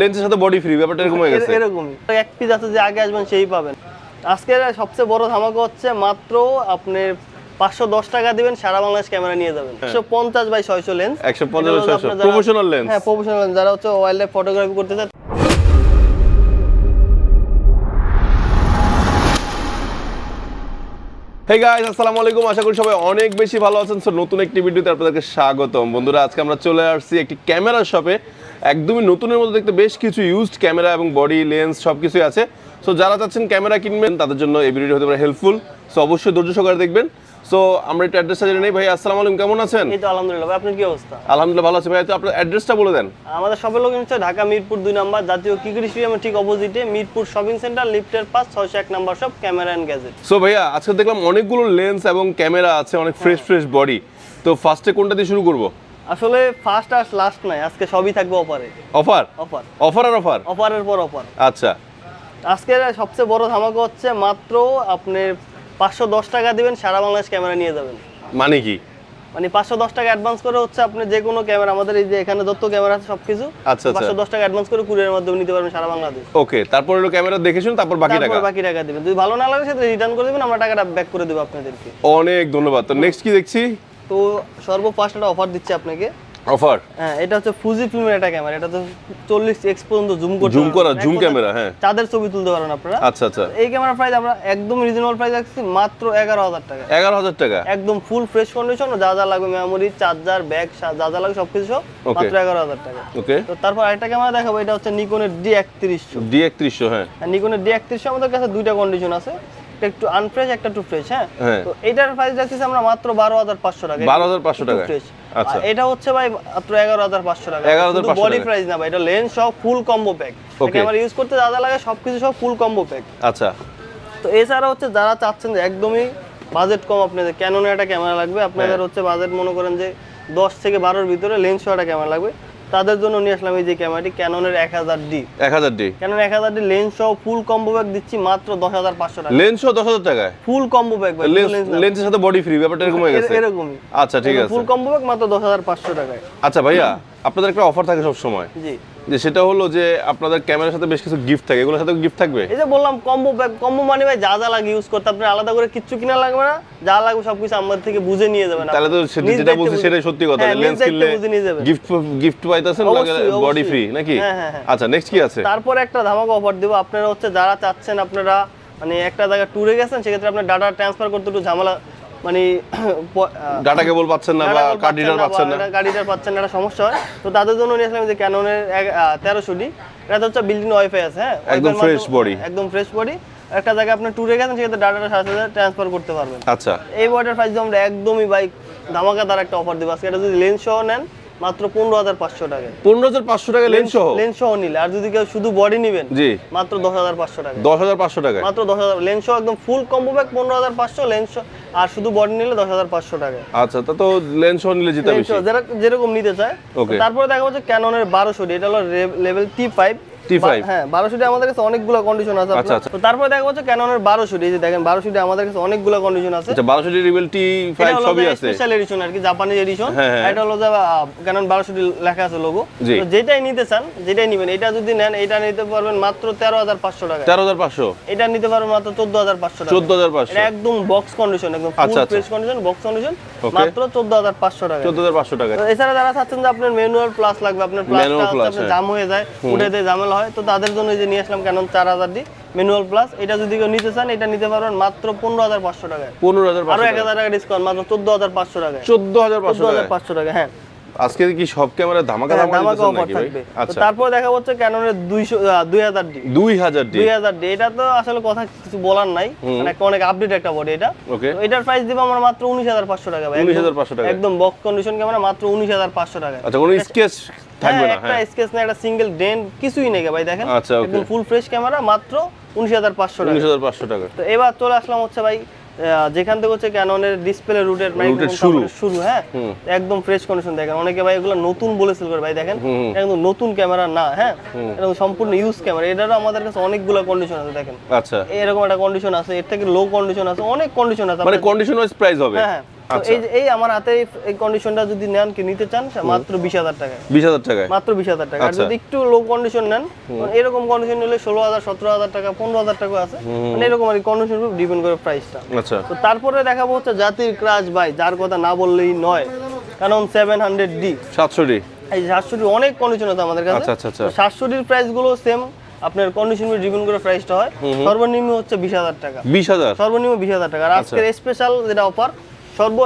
লেন্সের সাথে body free ব্যাপারটা এরকম হয়ে গেছে এরকমই। এক পিস আছে যে আগে আসবেন সেই পাবেন। আজকের সবচেয়ে বড় ধামাকা হচ্ছে মাত্র আপনি পাঁচশো দশ টাকা দিবেন সারা বাংলাদেশ ক্যামেরা নিয়ে যাবেন। একশো পঞ্চাশ বাই ছয়শো লেন্স 150 by 600 professional lens? হ্যাঁ প্রফেশনাল লেন্স যারা হচ্ছে ওয়াইল্ড লাইফ ফটোগ্রাফি করতে চায় হে গাইস আসসালামু আলাইকুম। আশা করি সবাই অনেক বেশি ভালো আছেন। সো নতুন একটি ভিডিওতে আপনাদেরকে স্বাগতম। বন্ধুরা আজকে আমরা চলে আসছি একটি ক্যামেরা শপে একদমই নতুনের মধ্যে দেখতে বেশ কিছু ইউজড ক্যামেরা এবং বডি লেন্স সব কিছুই আছে। সো যারা চাচ্ছেন ক্যামেরা কিনবেন তাদের জন্য এই ভিডিওটি হতে পারে হেল্পফুল সো অবশ্যই ধৈর্য সহকারে দেখবেন। সো আমরা একটু অ্যাড্রেসটা জেনে নেই। ভাই আসসালামু আলাইকুম কেমন আছেন? এই তো আলহামদুলিল্লাহ। ভাই আপনার কি অবস্থা? আলহামদুলিল্লাহ ভালো আছি। ভাই তো আপনার অ্যাড্রেসটা বলে দেন। আমাদের সবের লোক হচ্ছে ঢাকা মিরপুর দুই নাম্বার। জাতীয় ক্রিকেট স্টেডিয়ামের ঠিক অপোজিটে মিরপুর শপিং সেন্টার লিফটের পাস ছয়শো এক নাম্বার সব ক্যামেরা অ্যান্ড গ্যাজেট সো ভাইয়া আজকে দেখলাম অনেকগুলো লেন্স এবং ক্যামেরা আছে অনেক ফ্রেশ ফ্রেশ বডি তো ফার্স্টে কোনটা দিয়ে শুরু করব? আসলে ফার্স্ট আর লাস্ট নাই আজকে সবই থাকবে অফারে অফার অফার অফার আর অফার অফারের পর অফার আচ্ছা। আজকের সবচেয়ে বড় ধামাকা হচ্ছে মাত্র আপনি পাঁচশো দশ টাকা দিবেন সারা বাংলাদেশ ক্যামেরা নিয়ে যাবেন। মানে কি? মানে পাঁচশো দশ টাকা অ্যাডভান্স করে হচ্ছে আপনি যে কোনো ক্যামেরা আমাদের এই যে এখানে যত ক্যামেরা আছে সব কিছু আচ্ছা, আচ্ছা। পাঁচশো দশ টাকা অ্যাডভান্স করে কুরিয়ারের মাধ্যমে নিতে পারবেন সারা বাংলাদেশ। ওকে তারপর হলো ক্যামেরা দেখে শুন তারপর বাকি টাকা। বাকি টাকা দিবেন। যদি ভালো না লাগে সেটা রিটার্ন করে দেবেন আমরা টাকাটা ব্যাক করে দেবো আপনাদেরকে। অনেক ধন্যবাদ। তো নেক্সট কি দেখছি? তো সর্বফার্স্ট একটা অফার দিচ্ছে আপনাকে। অফার হ্যাঁ এটা হচ্ছে ফুজি ফিল্মের একটা ক্যামেরা এটা তো চল্লিশ এক্স পর্যন্ত জুম করতে জুম করা জুম ক্যামেরা হ্যাঁ। চাঁদের ছবি তুলতে পারেন আপনারা। আচ্ছা আচ্ছা। এই ক্যামেরা প্রাইস আমরা একদম রিজনেবল প্রাইস রাখছি মাত্র এগারো হাজার টাকা। এগারো হাজার টাকা? একদম ফুল ফ্রেশ কন্ডিশন যা যা লাগবে মেমোরি চার্জার ব্যাগ যা যা লাগবে সবকিছু সব. মাত্র এগারো হাজার টাকা। ওকে তো তারপর আরেকটা ক্যামেরা দেখাবো এটা হচ্ছে নিকনের ডি একত্রিশশো। ডি একত্রিশশো হ্যাঁ। নিকনের ডি একত্রিশশো আমাদের কাছে দুইটা কন্ডিশন আছে। একটা একটু আনফ্রেশ একটা একটু ফ্রেশ হ্যাঁ হ্যাঁ। তো এটার প্রাইস রাখতেছি আমরা মাত্র বারো হাজার পাঁচশো টাকা 12,500 টাকা। ফ্রেশ আচ্ছা। এটা হচ্ছে ভাই মাত্র এগারো হাজার পাঁচশো টাকা 11,500 বডি প্রাইস না ভাই এটা লেন্স সব full combo pack. Camera use করতে যা যা লাগে সবকিছু সব ফুল কম্বো প্যাক আচ্ছা তো এছাড়া হচ্ছে যারা চাচ্ছেন যে একদমই বাজেট কম আপনাদের ক্যাননের একটা ক্যামেরা লাগবে আপনাদের হ্যাঁ। হচ্ছে বাজেট মনে করেন যে দশ থেকে বারোর ভিতরে লেন্স একটা ক্যামেরা লাগবে তাদের জন্য নিয়ে আসলাম এই যে ক্যামেরাটি ক্যাননের এক হাজার ডি এক হাজার ডি ক্যানন এক হাজার ডি লেন্স সহ ফুল কম্বো ব্যাগ দিচ্ছি মাত্র দশ হাজার পাঁচশো টাকা। লেন্সও দশ হাজার টাকায় ফুল কম্বো ব্যাগ লেন্সের সাথে বডি ফ্রি ব্যাপারটা এরকম হয়ে গেছে। এরকমই। আচ্ছা ঠিক আছে। ফুল কম্বো ব্যাগ মাত্র দশ হাজার পাঁচশো টাকায়। আচ্ছা ভাইয়া আপনাদের একটা অফার থাকে সব সময় জি। যে সেটা হলো যে আপনাদের ক্যামেরার সাথে বেশ কিছু গিফট থাকে। এগুলোর সাথে গিফট থাকবে? এই যে বললাম কম্বো ব্যাগ কম্বো মানে ভাই যা যা লাগে ইউজ করতে আপনি আলাদা করে কিচ্ছু কিনা লাগবে না। যা লাগবে সবকিছু আমাদের থেকে বুঝে নিয়ে যাবেন তাহলে তো। যেটা বলছি সেটাই সত্যি কথা। হ্যাঁ, লেন্স কিনলে নিয়ে যাবেন। গিফট গিফট পাইতেছেন অবশ্যই, বডি ফ্রি নাকি? হ্যাঁ, হ্যাঁ, হ্যাঁ। আচ্ছা নেক্সট কি আছে? তারপর একটা ধামাকা অফার দেবো। আপনারা হচ্ছে যারা চাচ্ছেন আপনারা মানে একটা জায়গায় ট্যুরে গেছেন সেক্ষেত্রে আপনার ডাটা ট্রান্সফার করতে একটু ঝামেলা মানে ডাটা কেবল পাচ্ছেন না বা কার্ড রিডার পাচ্ছেন না data পাচ্ছেন না? একটা সমস্যা হয়। তো তাদের জন্য নিয়ে আসলাম যে ক্যাননের 1300 ডি এটা হচ্ছে বিল্ডিং ওয়াইফাই আছে হ্যাঁ? একদম মাধ্যমে- body। একদম ফ্রেশ বডি একটা জায়গায় আপনি ট্যুরে গেছেন সেক্ষেত্রে ডাটাটা সাথে সাথে ট্রান্সফার করতে পারবেন। আচ্ছা। এই ওয়াটার প্রাইস আমরা একদমই বাইক ধামাকাদার একটা অফার দেবো। আজকে এটা যদি লেন্স সহ নেন মাত্র পনেরো হাজার পাঁচশো টাকা। পনেরো হাজার পাঁচশো টাকা লেন্স সহ লেন্স সহ নিলে। আর যদি কেউ শুধু বডি নেবেন জি। মাত্র দশ হাজার পাঁচশো টাকা। দশ হাজার পাঁচশো টাকা মাত্র দশ হাজার লেন্স সহ একদম ফুল কম্বো ব্যাগ পনেরো হাজার পাঁচশো লেন্স আর শুধু বডি নিলে দশ হাজার পাঁচশো টাকা আচ্ছা তা তো লেন্স সহ নিলে বেশি। যেরকম নিতে চায়. তারপরে দেখা যাচ্ছে ক্যাননের বারোশো এটা হলো লেভেল টি ফাইভ T5 হ্যাঁ বারোশো আমাদের কাছে অনেকগুলো কন্ডিশন আছে আচ্ছা, আচ্ছা। তো তারপরে দেখা যাচ্ছে ক্যাননের বারোশো এই যে দেখেন বারোশো আমাদের কাছে অনেকগুলো কন্ডিশন আছে। আচ্ছা বারোশো ডি রিবেল টি সবই আছে। স্পেশাল এডিশন আর কি জাপানিজ এডিশন হ্যাঁ, হ্যাঁ। এটা হলো যে ক্যানন বারোশো লেখা আছে লোগো তো যেটাই নিতে চান যেটাই নেবেন এটা যদি নেন এটা নিতে পারবেন মাত্র টাকা। এটা নিতে পারবেন টাকা। এটা একদম বক্স কন্ডিশন একদম ফুল আচ্ছা, আচ্ছা। কন্ডিশন বক্স কন্ডিশন মাত্র চোদ্দ হাজার পাঁচশো টাকা। এছাড়া যারা চাচ্ছেন যে আপনার ম্যানুয়াল প্লাস লাগবে আপনার হ্যাঁ। জাম হয়ে যায় উঠে দিয়ে ঝামেলা হয় তো তাদের জন্য যে নিয়ে আসলাম কেন চার হাজার ডি ম্যানুয়াল প্লাস এটা যদি কেউ নিতে চান এটা নিতে পারবেন মাত্র পনেরো হাজার পাঁচশো টাকায়। পনেরো হাজার আরও এক হাজার টাকা ডিসকাউন্ট মাত্র চোদ্দ হাজার পাঁচশো টাকায়। চোদ্দ হাজার পাঁচশো টাকা হ্যাঁ। আজকে কি সব ক্যামেরা ধামাকা হ্যাঁ, ধামাকা ধামাকা অফার থাকবে। আচ্ছা। তারপর দেখা হচ্ছে ক্যাননের দুইশো দুই হাজার ডি। দুই হাজার ডি। দুই হাজার ডি। এটা তো আসলে কথা কিছু বলার নাই। মানে একটা অনেক আপডেট একটা বডি এটা। তো এটার প্রাইস দিব আমরা মাত্র উনিশ হাজার পাঁচশো টাকা ভাই। একদম- 19,500 টাকা। একদম বক্স কন্ডিশন ক্যামেরা মাত্র উনিশ হাজার পাঁচশো টাকা। আচ্ছা কোনো স্কেচ থাকবে না একটা হ্যাঁ। স্কেচ না একটা সিঙ্গেল ডেন্ট কিছুই নেই ভাই দেখেন। আচ্ছা, একদম ফুল ফ্রেশ ক্যামেরা মাত্র উনিশ হাজার পাঁচশো টাকা। উনিশ হাজার পাঁচশো টাকা। তো এবার চলে আসলাম হচ্ছে ভাই যেখান থেকে হচ্ছে ক্যাননের ডিসপ্লে রুটের শুরু। শুরু হ্যাঁ? একদম ফ্রেশ কন্ডিশন দেখেন। অনেকে ভাই এগুলো নতুন বলে সেল করে। ভাই দেখেন একদম নতুন ক্যামেরা না হ্যাঁ? এরকম সম্পূর্ণ ইউজ ক্যামেরা এটারও আমাদের কাছে অনেকগুলো কন্ডিশন আছে দেখেন। আচ্ছা। এরকম একটা কন্ডিশন আছে এর থেকে লো কন্ডিশন আছে অনেক কন্ডিশন আছে মানে কন্ডিশন ওয়াইজ প্রাইস হবে। হ্যাঁ হ্যাঁ। এই আমার হাতে এই- কন্ডিশনটা যদি নেন কি নিতে চান? মাত্র বিশ হাজার টাকায়। বিশ হাজার টাকায়? মাত্র বিশ হাজার টাকা আর আচ্ছা। যদি একটু লো কন্ডিশন নেন মানে এরকম কন্ডিশন নিলে ষোলো হাজার সতেরো হাজার টাকা পনেরো হাজার টাকা আছে। মানে এরকম আর কন্ডিশন ডিপেন্ড করে প্রাইসটা আচ্ছা। তো তারপরে দেখাবো হচ্ছে জাতির ক্রাশ ভাই যার কথা না বললেই নয়। কারণ সেভেন হান্ড্রেড ডি সাতশো ডি এই সাতশোটি অনেক কন্ডিশন আছে আমাদের কাছে। আচ্ছা, আচ্ছা, আচ্ছা। সাতশোটির প্রাইসগুলো সেম আপনার কন্ডিশন ডিপেন্ড করে প্রাইসটা হয়। সর্বনিম্ন হচ্ছে বিশ হাজার টাকা। বিশ হাজার? সর্বনিম্ন বিশ হাজার টাকা। আর আচ্ছা। আজকের স্পেশাল যেটা অফার সর্ব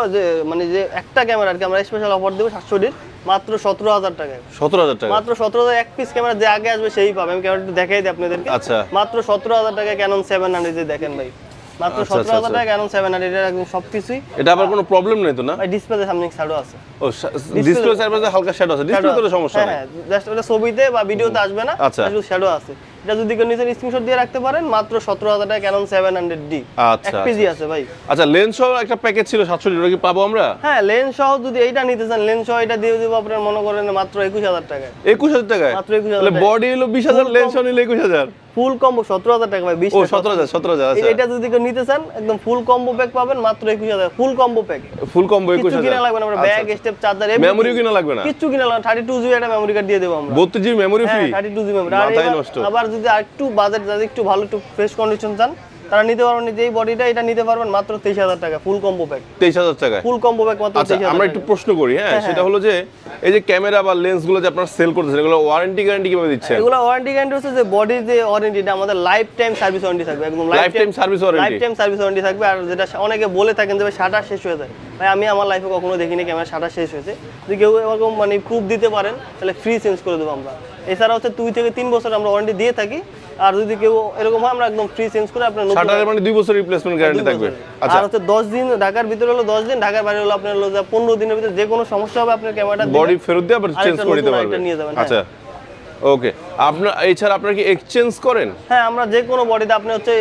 মানে যে একটা ক্যামেরা আর কি আমরা স্পেশাল অফার দেবো সাতশোটির মাত্র সতেরো হাজার টাকায়। সতেরো হাজার টাকা? মাত্র সতেরো হাজার এক পিস ক্যামেরা যে আগে আসবে সেই পাবে। আমি ক্যামেরাটা দেখাই দিই আপনাদেরকে। আচ্ছা। মাত্র সতেরো হাজার টাকা ক্যানন সেভেন হান্ড্রেড দেখেন ভাই। মাত্র আচ্ছা, সতেরো হাজার আচ্ছা, টাকা ক্যানন সেভেন হান্ড্রেড একদম সব কিছুই। এটা আবার কোনো প্রবলেম নেই তো না? ভাই ডিসপ্লে সামনে ছাড়ও আছে। ও ডিসপ্লে সার্ভিসে হালকা শ্যাডো আছে। সমস্যা হ্যাঁ হ্যাঁ জাস্ট ওটা ছবিতে বা ভিডিওতে আসবে না আচ্ছা। শ্যাডো আছে। এটা যদি কেউ স্ক্রিনশট দিয়ে রাখতে পারেন মাত্র সতেরো হাজার টাকা ক্যানন সেভেন হান্ড্রেড ডি এক আচ্ছা। পিজি আছে ভাই। আচ্ছা লেন্স সহ একটা প্যাকেজ ছিল 700 টাকা কি পাবো আমরা? হ্যাঁ লেন্স সহ যদি এইটা নিতে চান লেন্স সহ এটা দিয়ে দিব আপনার মনে করেন মাত্র একুশ হাজার টাকায়। একুশ হাজার টাকায়? মাত্র 21,000 তাহলে বডি হলো বিশ হাজার Full লেন্স সহ নিলে একুশ হাজার। ফুল কম্বো সতেরো হাজার টাকা ভাই বিশ সতেরো হাজার সতেরো হাজার আচ্ছা। এটা যদি কেউ নিতে চান একদম ফুল কম্বো প্যাক পাবেন মাত্র একুশ হাজার। Full combo pack full combo একুশ হাজার। কিনা লাগবে না আমরা ব্যাগ স্টেপ চার্জার মেমোরি কিনা লাগবে না? কিছু কিনা লাগবে থার্টি টু জিবি একটা মেমোরি কার্ড দিয়ে দেবো আমরা। বত্রিশ GB memory free thirty two GB memory আর। আবার যদি আরেকটু বাজেট যদি একটু ভালো একটু ফ্রেশ কন্ডিশন চান তারা নিতে পারবেন যে বডিটা এটা নিতে পারবেন মাত্র তেইশ হাজার টাকা ফুল কম্বো প্যাক তেইশ হাজার টাকা। ফুল কম্বো প্যাক মাত্র আচ্ছা আমরা একটু প্রশ্ন করি হ্যাঁ সেটা হলো যে এই যে ক্যামেরা বা লেন্সগুলো যে আপনারা সেল করতেছেন এগুলো ওয়ারেন্টি গ্যারান্টি কীভাবে দিচ্ছেন? এগুলো ওয়ারেন্টি গ্যারান্টি হচ্ছে যে বডি যে ওয়ারেন্টিটা আমাদের লাইফ টাইম সার্ভিস ওয়ারেন্টি থাকবে একদম lifetime service warranty lifetime service warranty থাকবে আর যেটা অনেকে বলে থাকেন যে শাটার শেষ হয়ে যায়। ভাই আমি আমার লাইফে কখনো দেখিনি ক্যামেরা শাটার শেষ হয়েছে। যদি কেউ এরকম মানে প্রুফ দিতে পারেন তাহলে ফ্রি চেঞ্জ করে দেবো আমরা। এছাড়া হচ্ছে দুই থেকে তিন বছর আমরা ওয়ারেন্টি দিয়ে থাকি আর যদি কেউ এরকম হয় আমরা একদম ফ্রি চেঞ্জ করে আপনার শাটারের মানে দুই বছর রিপ্লেসমেন্ট গ্যারান্টি থাকবে। আচ্ছা। আর হচ্ছে দশ দিন ঢাকার ভিতরে হলো দশ দিন ঢাকার বাইরে হলো আপনার হলো যে পনেরো দিনের ভিতরে যে কোনো সমস্যা হবে আপনার ক্যামেরাটা বডি ফেরত দিয়ে আবার চেঞ্জ করে দিতে নতুন পারবে। আরেকটা নিয়ে যাবেন, হ্যাঁ। আচ্ছা ওকে আপনার এছাড়া আপনারা কি এক্সচেঞ্জ করেন? হ্যাঁ আমরা যে কোনো বডিতে আপনি হচ্ছে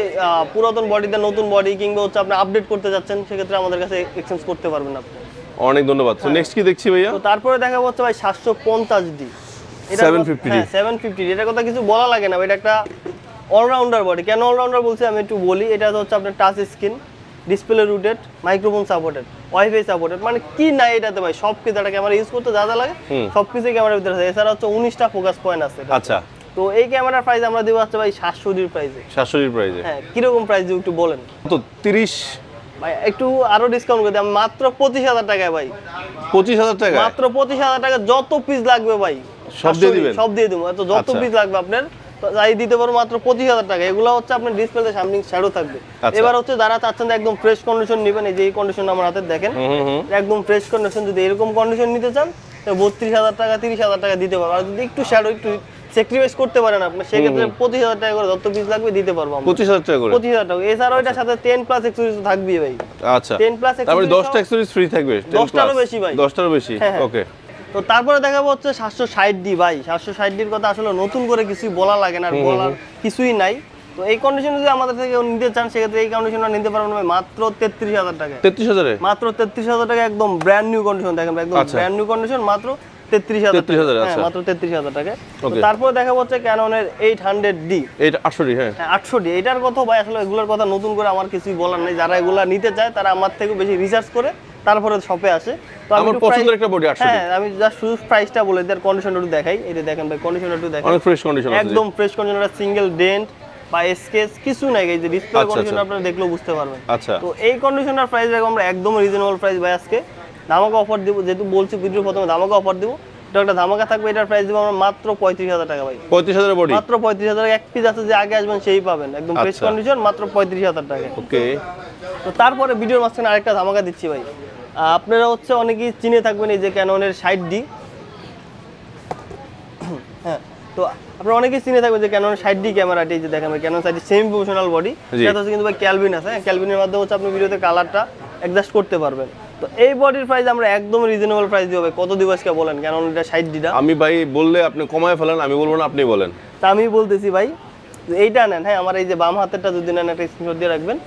পুরাতন বডিতে নতুন বডি কিংবা হচ্ছে আপনি আপডেট করতে যাচ্ছেন সেক্ষেত্রে আমাদের কাছে এক্সচেঞ্জ করতে পারবেন আপনি। অনেক ধন্যবাদ। তো নেক্সট কি দেখছি ভাইয়া? তো তারপরে দেখা যাচ্ছে ভাই সাতশো পঞ্চাশ ডি 750D হ্যাঁ সেভেন ফিফটি এটার কথা কিছু বলা লাগে না এটা একটা অলরাউন্ডার বডি কেন অলরাউন্ডার বলছি আমি একটু বলি এটা হচ্ছে আপনার touch screen display rooted microphone supported wifi supported মানে কি নাই এটাতে ভাই? সব কিছু একটা ক্যামেরা ইউজ করতে যা যা লাগে সব কিছু ক্যামেরার ভিতরে আছে। এছাড়া হচ্ছে উনিশটা ফোকাস পয়েন্ট আছে আচ্ছা। তো এই ক্যামেরার প্রাইস আমরা দেবো হচ্ছে ভাই সাতশো ডির প্রাইসে শাশুড়ির প্রাইজে হ্যাঁ কীরকম প্রাইস একটু বলেন। তো তিরিশ ভাই একটু আরও ডিসকাউন্ট করে দিই মাত্র পঁচিশ হাজার টাকায় ভাই। পঁচিশ হাজার টাকা মাত্র পঁচিশ হাজার টাকা যত পিস লাগবে ভাই। সব দিয়ে দিবেন? সব দিয়ে দেবো। যত আচ্ছা। পিস লাগবে আপনার যাই দিতে পারব মাত্র পঁচিশ হাজার টাকা। এগুলো হচ্ছে আপনার ডিসপ্লেতে সামনে শ্যাডো থাকবে। আচ্ছা। এবার হচ্ছে যারা চাচ্ছেন একদম ফ্রেশ কন্ডিশন নেবেন এই যে এই কন্ডিশন আমার হাতে দেখেন। একদম ফ্রেশ কন্ডিশন যদি এরকম কন্ডিশন নিতে চান বত্রিশ হাজার টাকা তিরিশ হাজার টাকা দিতে পারব। আর যদি একটু শ্যাডো একটু স্যাক্রিফাইস করতে পারেন আপনি সেক্ষেত্রে পঁচিশ হাজার টাকা করে যত পিস লাগবে দিতে পারব পঁচিশ হাজার টাকা করে? পঁচিশ হাজার টাকা এছাড়াও এটার সাথে টেন প্লাস এক্সপিরিয়েন্স থাকবেই ভাই। আচ্ছা। 10 plus তারপরে দশটা এক্সেসরিজ ফ্রি থাকবে দশটারও বেশি ভাই। দশটারও বেশি? হ্যাঁ, হ্যাঁ। ওকে তো তারপরে দেখাবো হচ্ছে সাতশো ষাট ডি ভাই। সাতশো ষাট ডির কথা আসলে নতুন করে কিছুই বলা লাগে না আর বলার কিছুই নাই। তো এই কন্ডিশন যদি আমাদের থেকে নিতে চান সেক্ষেত্রে এই কন্ডিশনটা নিতে পারবেন ভাই মাত্র তেত্রিশ হাজার টাকা তেত্রিশ হাজারে? মাত্র তেত্রিশ হাজার টাকা একদম ব্র্যান্ড নিউ কন্ডিশন দেখেন একদম। ব্র্যান্ড নিউ কন্ডিশন মাত্র তেত্রিশ হাজার 33,000 হ্যাঁ আচ্ছা। মাত্র তেত্রিশ হাজার টাকা তো তারপরে দেখাবো হচ্ছে ক্যাননের এইট হান্ড্রেড ডি এইটা আটশোটি হ্যাঁ। আটশো ডি। এটার কথা ভাই আসলে এগুলোর কথা নতুন করে আমার কিছুই বলার নেই। যারা এগুলা নিতে চায় তারা আমার থেকে বেশি রিসার্চ করে। তারপরে শপে আসে। তো আমার পছন্দের একটা বডি আটশো হ্যাঁ আমি জাস্ট শুধু প্রাইসটা বলে দিই আর দেখাই। এটা দেখেন ভাই কন্ডিশনটা একটু দেখেন অনেক ফ্রেশ কন্ডিশন আছে। একদম ফ্রেশ কন্ডিশনটা সিঙ্গেল ডেন্ট বা স্কেচ কিছু নাই এই যে ডিসপ্লে আচ্ছা, কন্ডিশন আচ্ছা। আপনারা দেখলেও বুঝতে পারবেন। আচ্ছা। তো এই কন্ডিশনার প্রাইস রাখব আমরা একদম রিজনেবল প্রাইস ভাই আজকে। ধামাকা অফার দিব যেহেতু বলছি ভিডিও প্রথমে ধামাকা অফার দিব। এটা একটা ধামাকা থাকবে এটার প্রাইস দিব আমরা মাত্র পঁয়ত্রিশ হাজার টাকা ভাই। পঁয়ত্রিশ হাজার বডি মাত্র পঁয়ত্রিশ হাজার এক পিস আছে যে আগে আসবেন সেই পাবেন। একদম ফ্রেশ আচ্ছা। কন্ডিশন মাত্র পঁয়ত্রিশ হাজার টাকা। ওকে তো তারপরে ভিডিওর মাঝখানে আরেকটা ধামাকা দিচ্ছি ভাই। আপনারা হচ্ছে অনেকেই চিনে থাকবেন এই যে ক্যাননের সাইড ডি। হ্যাঁ তো আপনারা অনেকেই চিনে থাকবেন যে ক্যানন সাইড ডি ক্যামেরাটি যে দেখেন Canon side semi professional body. এটা হচ্ছে কিন্তু ভাই ক্যালভিন আছে ক্যালভিনের মাধ্যমে হচ্ছে আপনি ভিডিওতে কালারটা অ্যাডজাস্ট করতে পারবেন। তো এই বডির প্রাইস আমরা একদম রিজনেবল প্রাইস দিব ভাই কত দিব আজকে বলেন ক্যানন এটা সাইড ডিটা? আমি ভাই বললে আপনি কমায় ফেলেন আমি বলব না আপনি বলেন। তা আমি বলতেছি ভাই এইটা নেন হ্যাঁ আমার এই যে বাম হাতেরটা যদি নেন একটা স্ক্রিনশট দিয়ে রাখবেন।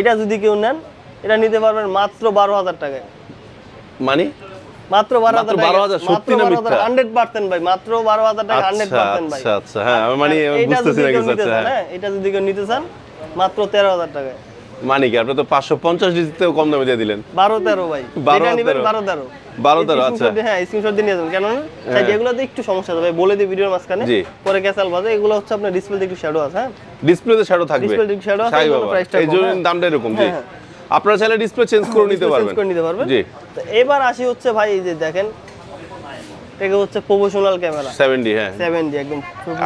এটা যদি কেউ নেন এটা নিতে পারবেন মাত্র বারো হাজার টাকায়। মানে? মাত্র বারো হাজার মাত্র 12,000 সত্যি না মিথ্যা? হান্ড্রেড পার্সেন্ট ভাই মাত্র বারো হাজার টাকা হান্ড্রেড আচ্ছা পার্সেন্ট ভাই। আচ্ছা আচ্ছা হ্যাঁ মানে বুঝতেছি না কিছু নিতে চান, হ্যাঁ। হ্যাঁ এটা যদি কেউ নিতে চান মাত্র তেরো হাজার টাকায়। মানে কি আপনি তো পাঁচশো পঞ্চাশ ডিজিতেও কম দামে দিয়ে দিলেন। বারো তেরো ভাই বারো যেটা নিবেন বারো তেরো। বারো তেরো, আচ্ছা। হ্যাঁ স্ক্রিনশট দিয়ে নিয়ে যাবেন। কেন সাইড এগুলোতে একটু সমস্যা বলে দিই ভিডিওর মাঝখানে। পরে ক্যাসাল বাজে এগুলো হচ্ছে আপনার ডিসপ্লেতে একটু শ্যাডো আছে হ্যাঁ। ডিসপ্লেতে শ্যাডো থাকবে। আছে, এই জন্য হ্যাঁ। দামটা এরকম জি। হ্যাঁ, হ্যাঁ। আপনারা চাইলে ডিসপ্লে চেঞ্জ করে নিতে Display পারবেন। চেঞ্জ করে নিতে পারবেন। জি। তো এবার আসি হচ্ছে ভাই এই যে দেখেন এটা হচ্ছে প্রফেশনাল ক্যামেরা সেভেন্টি হ্যাঁ। সেভেন জি একদম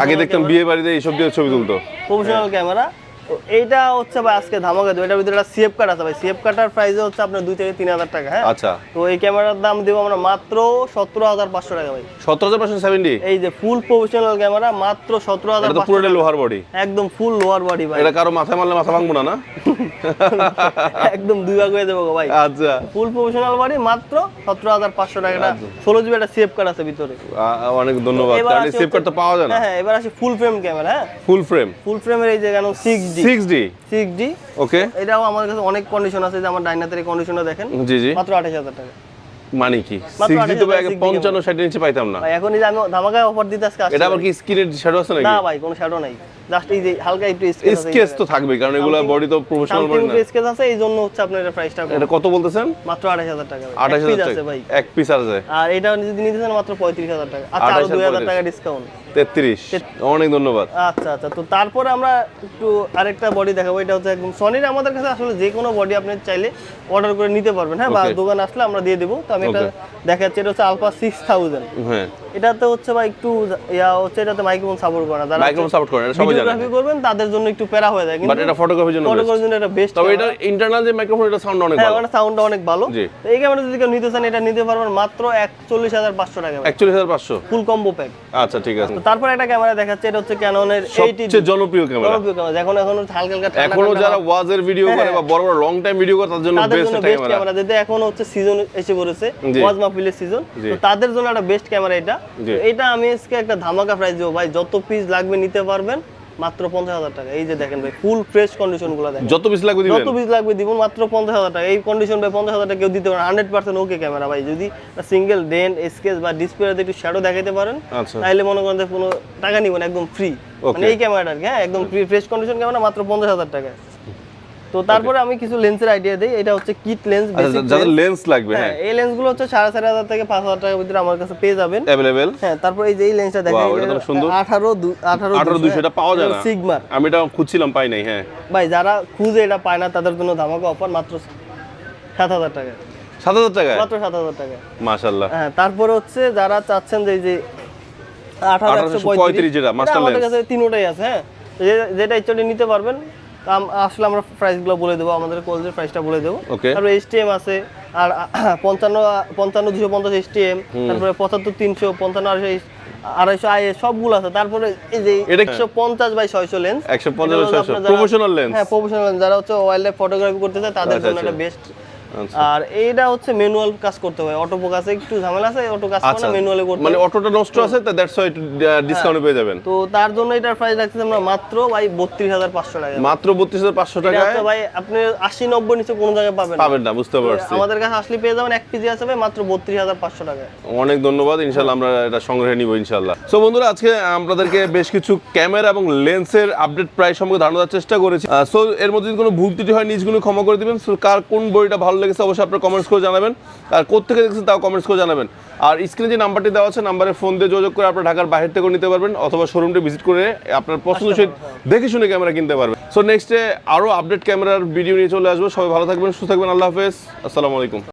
আগে দেখতাম বিয়ে বাড়িতে এইসব দিয়ে ছবি তুলতো। প্রফেশনাল ক্যামেরা তো এইটা হচ্ছে ভাই আজকে ধামাকা দেবো। এটার ভিতরে একটা সিএফ আছে ভাই। সিএফ কাটার প্রাইস হচ্ছে আপনার দুই থেকে তিন হাজার টাকা হ্যাঁ? আচ্ছা। তো এই ক্যামেরার দাম দেবো আমরা মাত্র সতেরো হাজার পাঁচশো টাকা ভাই। সতেরো হাজার পাঁচশো সেভেন্টি এই যে ফুল প্রফেশনাল ক্যামেরা মাত্র সতেরো হাজার পুরোটা লোহার বডি একদম ফুল লোয়ার বডি ভাই। এটা কারও মাথায় মারলে মাথা ভাঙবো না না? একদম দুই ভাগ হয়ে যাব গো ভাই। আচ্ছা। ফুল প্রফেশনাল বডি মাত্র সতেরো হাজার পাঁচশো টাকা। ষোলো জিবি একটা সেভ কার্ড আছে ভিতরে। অনেক ধন্যবাদ। সেভ কার্ড তো পাওয়া যায় না? হ্যাঁ হ্যাঁ এবার আসি ফুল ফ্রেম ক্যামেরা হ্যাঁ? ফুল ফ্রেম ফুল ফ্রেমের এই যে কেন সিক্স ওকে এটাও আমার কাছে অনেক কন্ডিশন আছে যে আমার ডাইনাতের কন্ডিশনটা দেখেন। জি জি। মাত্র আঠাশ হাজার টাকা। মানে কি? মাত্র তো আগে 6G পঞ্চান্ন ষাটের নিচে পাইতাম না। এখন এই আমি অফার দিতে আজকে এটা আবার ভাই। কি স্ক্রিনের শ্যাডো আছে নাকি? না ভাই কোনো শ্যাডো নাই। জাস্ট এই যে হালকা একটু স্কেচ তো থাকবে কারণ এগুলো বডি তো প্রফেশনাল বডি না। স্কেচ আছে এই জন্য হচ্ছে আপনার এটা প্রাইসটা এটা কত বলতেছেন? মাত্র আঠাশ হাজার টাকা ভাই। আঠাশ এক piece হাজার আছে টাকা ভাই। এক পিস আছে? আর এটা যদি নিতে চান মাত্র পঁয়ত্রিশ হাজার টাকা। আচ্ছা আরও 28,000 দুই হাজার টাকা ডিসকাউন্ট তেত্রিশ। অনেক ধন্যবাদ। আচ্ছা আচ্ছা তো তারপরে আমরা একটু আরেকটা বডি দেখাবো। এটা হচ্ছে একদম সনির আমাদের কাছে আসলে যে কোনো বডি আপনি চাইলে অর্ডার করে নিতে পারবেন। হ্যাঁ বা. দোকানে আসলে আমরা দিয়ে দেবো। তো আমি এটা. দেখাচ্ছি এটা হচ্ছে আলফা সিক্স থাউজেন্ড হ্যাঁ। এটাতে হচ্ছে বা একটু ইয়া হচ্ছে এটাতে মাইক্রোফোন সাপোর্ট করে না। যারা মাইক্রোফোন সাপোর্ট করে এটা সবাই জানে। ভিডিওগ্রাফি করবেন তাদের জন্য একটু প্যারা হয়ে যায়। বাট কিন্তু এটা ফটোগ্রাফির জন্য ফটো best। করার জন্য এটা বেস্ট তবে এটা ইন্টারনাল যে মাইক্রোফোন এটা সাউন্ড অনেক হ্যাঁ ভালো। ওটা সাউন্ডটা অনেক ভালো। তো এই ক্যামেরা যদি কেউ নিতে চান এটা নিতে পারবেন মাত্র একচল্লিশ হাজার পাঁচশো টাকা একচল্লিশ হাজার পাঁচশো? ফুল কম্বো প্যাক আচ্ছা ঠিক আছে। তো তারপর একটা ক্যামেরা দেখাচ্ছে এটা হচ্ছে ক্যাননের এইটি সবচেয়ে জনপ্রিয় ক্যামেরা জনপ্রিয় ক্যামেরা এখন এখন হালকা হালকা এখনও যারা ওয়াজের ভিডিও করে হ্যাঁ। বা বড় বড় লং টাইম ভিডিও করে তাদের জন্য বেস্ট ক্যামেরা যেটা এখন হচ্ছে সিজন এসে পড়েছে ওয়াজ মাহফিলের সিজন তো তাদের জন্য একটা বেস্ট ক্যামেরা এটা। এটা আমি আজকে একটা ধামাকা প্রাইস দেবো। ভাই যত পিস লাগবে নিতে পারবেন মাত্র পঞ্চাশ হাজার টাকা। এই যে দেখেন ভাই ফুল ফ্রেশ কন্ডিশনগুলো দেখেন। যত পিস লাগবে যত পিস লাগবে দিব মাত্র পঞ্চাশ হাজার টাকা। এই কন্ডিশন ভাই পঞ্চাশ হাজার টাকা কেউ দিতে পারেন হান্ড্রেড পার্সেন্ট ওকে ক্যামেরা ভাই। যদি সিঙ্গেল ডেন স্কেচ বা ডিসপ্লেতে একটু শ্যাডো দেখাতে পারেন আচ্ছা। তাহলে মনে করেন কোনো টাকা নিবেন একদম ফ্রি মানে এই ক্যামেরাটা আর কি হ্যাঁ একদম ফ্রি ফ্রেশ কন্ডিশন ক্যামেরা মাত্র পঞ্চাশ হাজার টাকা তো তারপরে আমি কিছু লেন্সের আইডিয়া দিই। এটা হচ্ছে কিট লেন্স আচ্ছা যাদের লেন্স লাগবে হ্যাঁ হ্যাঁ। এই লেন্সগুলো হচ্ছে সাড়ে চার হাজার থেকে পাঁচ হাজার টাকার ভিতরে আমার কাছে পেয়ে যাবেন। অ্যাভেলেবেল হ্যাঁ তারপর এই যে এই লেন্সটা দেখেন এটা সুন্দর। আঠারো আঠারো আঠারো দুশো এটা পাওয়া যায় না। সিগমার আমি এটা খুঁজছিলাম পাই নাই হ্যাঁ। ভাই যারা খুঁজে এটা পায় না তাদের জন্য ধামাকা অফার মাত্র সাত হাজার টাকা। সাত হাজার টাকায় মাত্র সাত হাজার টাকা। মাশাল্লাহ হ্যাঁ তারপরে হচ্ছে যারা চাচ্ছেন যে এই যে আঠারো একশো 1835 যেটা, master আমাদের কাছে তিনোটাই আছে হ্যাঁ। যেটা ইচ্ছাটি নিতে পারবেন আসলে আমরা প্রাইসগুলো বলে দেবো আমাদের কলেজের প্রাইসটা বলে দেবো। তারপরে এসটিএম আছে আর পঞ্চান্ন পঞ্চান্ন দুশো পঞ্চাশ এসটিএম তারপরে পঁচাত্তর তিনশো পঞ্চান্ন আড়াইশো আড়াইশো আইএস সবগুলো আছে। তারপরে এই যে একশো পঞ্চাশ বাই ছয়শো লেন্স একশো পঞ্চাশ প্রফেশনাল লেন্স হ্যাঁ প্রফেশনাল যারা হচ্ছে ওয়াইল্ড লাইফ ফটোগ্রাফি করতে চায় তাদের আচ্ছা, জন্য একটা বেস্ট আচ্ছা। আর এইটা হচ্ছে ম্যানুয়াল কাজ করতে হয়। অটো কাজে একটু ঝামেলা আছে অটো কাজ করে আচ্ছা ম্যানুয়ালি করতে মানে অটোটা নষ্ট আছে তা দ্যাটস ওয়াই ডিসকাউন্টে পেয়ে যাবেন। তো তার জন্য এটার প্রাইস রাখতেছি আমরা মাত্র ভাই বত্রিশ হাজার পাঁচশো টাকা। মাত্র বত্রিশ হাজার পাঁচশো এটা ভাই আপনি আশি নব্বই নিচে কোন জায়গায় পাবেন না। পাবেন না বুঝতে পারছি। আমাদের কাছে আসলে পেয়ে যাবেন এক পিজি আছে ভাই মাত্র বত্রিশ হাজার পাঁচশো টাকা অনেক ধন্যবাদ ইনশাল্লাহ আমরা এটা সংগ্রহে নিব ইনশাল্লাহ সো বন্ধুরা আজকে আপনাদেরকে বেশ কিছু ক্যামেরা এবং লেন্সের আপডেট প্রাইস সম্পর্কে ধারণা দেওয়ার চেষ্টা করেছি। সো এর মধ্যে যদি কোনো ভুল ত্রুটি হয় নিজগুলো ক্ষমা করে দিবেন। সো কার কোন বইটা ভালো লেগেছে অবশ্যই আপনার কমেন্টস করে জানাবেন। আর কোথেকে দেখছেন তাও কমেন্টস করে জানাবেন। আর স্ক্রিনে যে নাম্বারটি দেওয়া আছে নাম্বারে ফোন দিয়ে যোগাযোগ করে আপনার ঢাকার বাইরে থেকে নিতে পারবেন অথবা শোরুমটি ভিজিট করে আপনার পছন্দ সহিত দেখে শুনে ক্যামেরা কিনতে পারবেন। সো নেক্সটে আরও আপডেট ক্যামেরার ভিডিও নিয়ে চলে আসব। সবাই ভালো থাকবেন সুস্থ থাকবেন আল্লাহ হাফেজ। আসসালামু আলাইকুম।